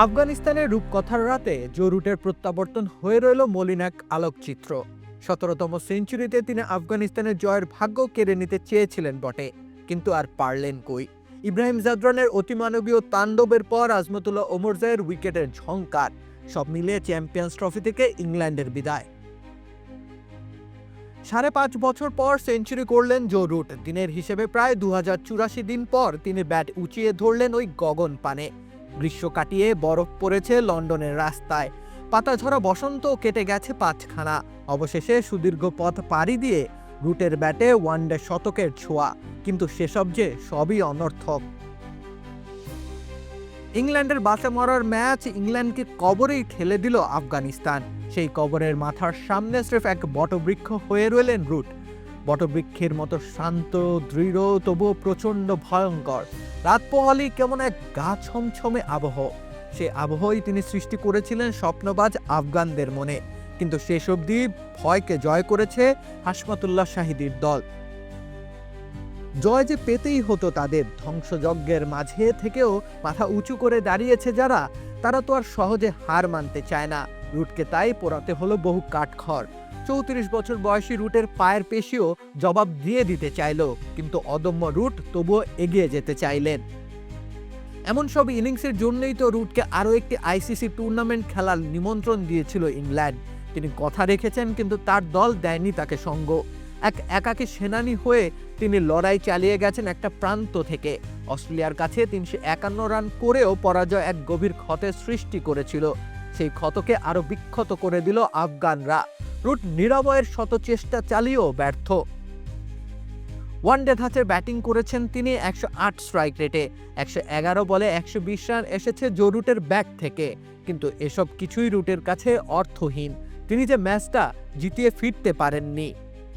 আফগানিস্তানের রূপকথার রাতে জো রুটের প্রত্যাবর্তন হয়ে রইল মলিন এক আলোকচিত্র। সতেরোতম সেঞ্চুরিতে তিনি আফগানিস্তানের জয়ের ভাগ্য কেড়ে নিতে চেয়েছিলেন বটে, কিন্তু আর পারলেন কই। ইব্রাহিম জাদরানের অতিমানবীয় তাণ্ডবের পর আজমতুল্লাহ ওমরজায়ের উইকেটের ঝংকার, সব মিলিয়ে চ্যাম্পিয়ন্স ট্রফি থেকে ইংল্যান্ডের বিদায়। সাড়ে পাঁচ বছর পর সেঞ্চুরি করলেন জো রুট, দিনের হিসেবে প্রায় দু হাজার চুরাশি দিন পর তিনি ব্যাট উঁচিয়ে ধরলেন ওই গগন পানে। গ্রীষ্ম কাটিয়ে বরফ পড়েছে লন্ডনের রাস্তায়। পাতাঝরা বসন্ত কেটে গেছে পাঁচখানা। অবশেষে সুদীর্ঘ পথ পাড়ি দিয়ে রুটের ব্যাটে ওয়ানডে শতকের ছোঁয়া। কিন্তু সেসব যে সবই অনর্থক। ইংল্যান্ডের বাসে মরার ম্যাচ ইংল্যান্ডকে কবরেই ঠেলে দিল আফগানিস্তান। সেই কবরের মাথার সামনে স্রেফ এক বটবৃক্ষ হয়ে রইলেন রুট। বটবৃক্ষের মতো শান্ত, দৃঢ়, তবুও প্রচণ্ড ভয়ঙ্কর। রাত পোহালি কেমন এক গা ছমছমে আবহ। সে আবহই তিনি সৃষ্টি করেছিলেন স্বপ্নবাজ আফগানদের মনে। কিন্তু শেষ অবধি ভয়কে জয় করেছে হাসমাতুল্লাহ শাহিদির দল। জয় যে পেতেই হতো তাদের, ধ্বংসযজ্ঞের মাঝে থেকেও মাথা উঁচু করে দাঁড়িয়েছে যারা, তারা তো আর সহজে হার মানতে চায় না। রুটকে তাই পোড়াতে হলো বহু কাঠখড়। চৌত্রিশ বছর বয়সী রুটের পায়ের পেশিও জবাব দিয়ে দিতে চাইল, কিন্তু অদম্য রুট তবুও এগিয়ে যেতে চাইলেন। এমন সব ইনিংসের জন্যই তো রুটকে আরও একটি আইসিসি টুর্নামেন্ট খেলার নিমন্ত্রণ দিয়েছিল ইংল্যান্ড। তিনি কথা রেখেছেন, কিন্তু তার দল দেয়নি তাকে সঙ্গ। এক একাকী সেনানি হয়ে তিনি লড়াই চালিয়ে গেছেন একটা প্রান্ত থেকে। অস্ট্রেলিয়ার কাছে তিনশো একান্ন রান করেও পরাজয় এক গভীর ক্ষতের সৃষ্টি করেছিল। সেই ক্ষতকে আরও বিক্ষত করে দিল আফগানরা। রুট নিরাময়ের শত চেষ্টা চালিয়েও ব্যর্থ। ওয়ানডে ধাঁচে ব্যাটিং করেছেন তিনি একশো আট স্ট্রাইক রেটে। একশো এগারো বলে একশো বিশ রান এসেছে জো রুটের ব্যাট থেকে। কিন্তু এসব কিছুই রুটের কাছে অর্থহীন। তিনি যে ম্যাচটা জিতিয়ে ফিরতে পারেননি।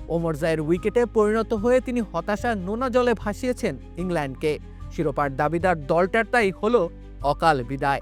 ওমর জায়ের উইকেটে পরিণত হয়ে তিনি হতাশার নোনা জলে ভাসিয়েছেন ইংল্যান্ডকে। শিরোপার দাবিদার দলটার তাই হলো অকাল বিদায়।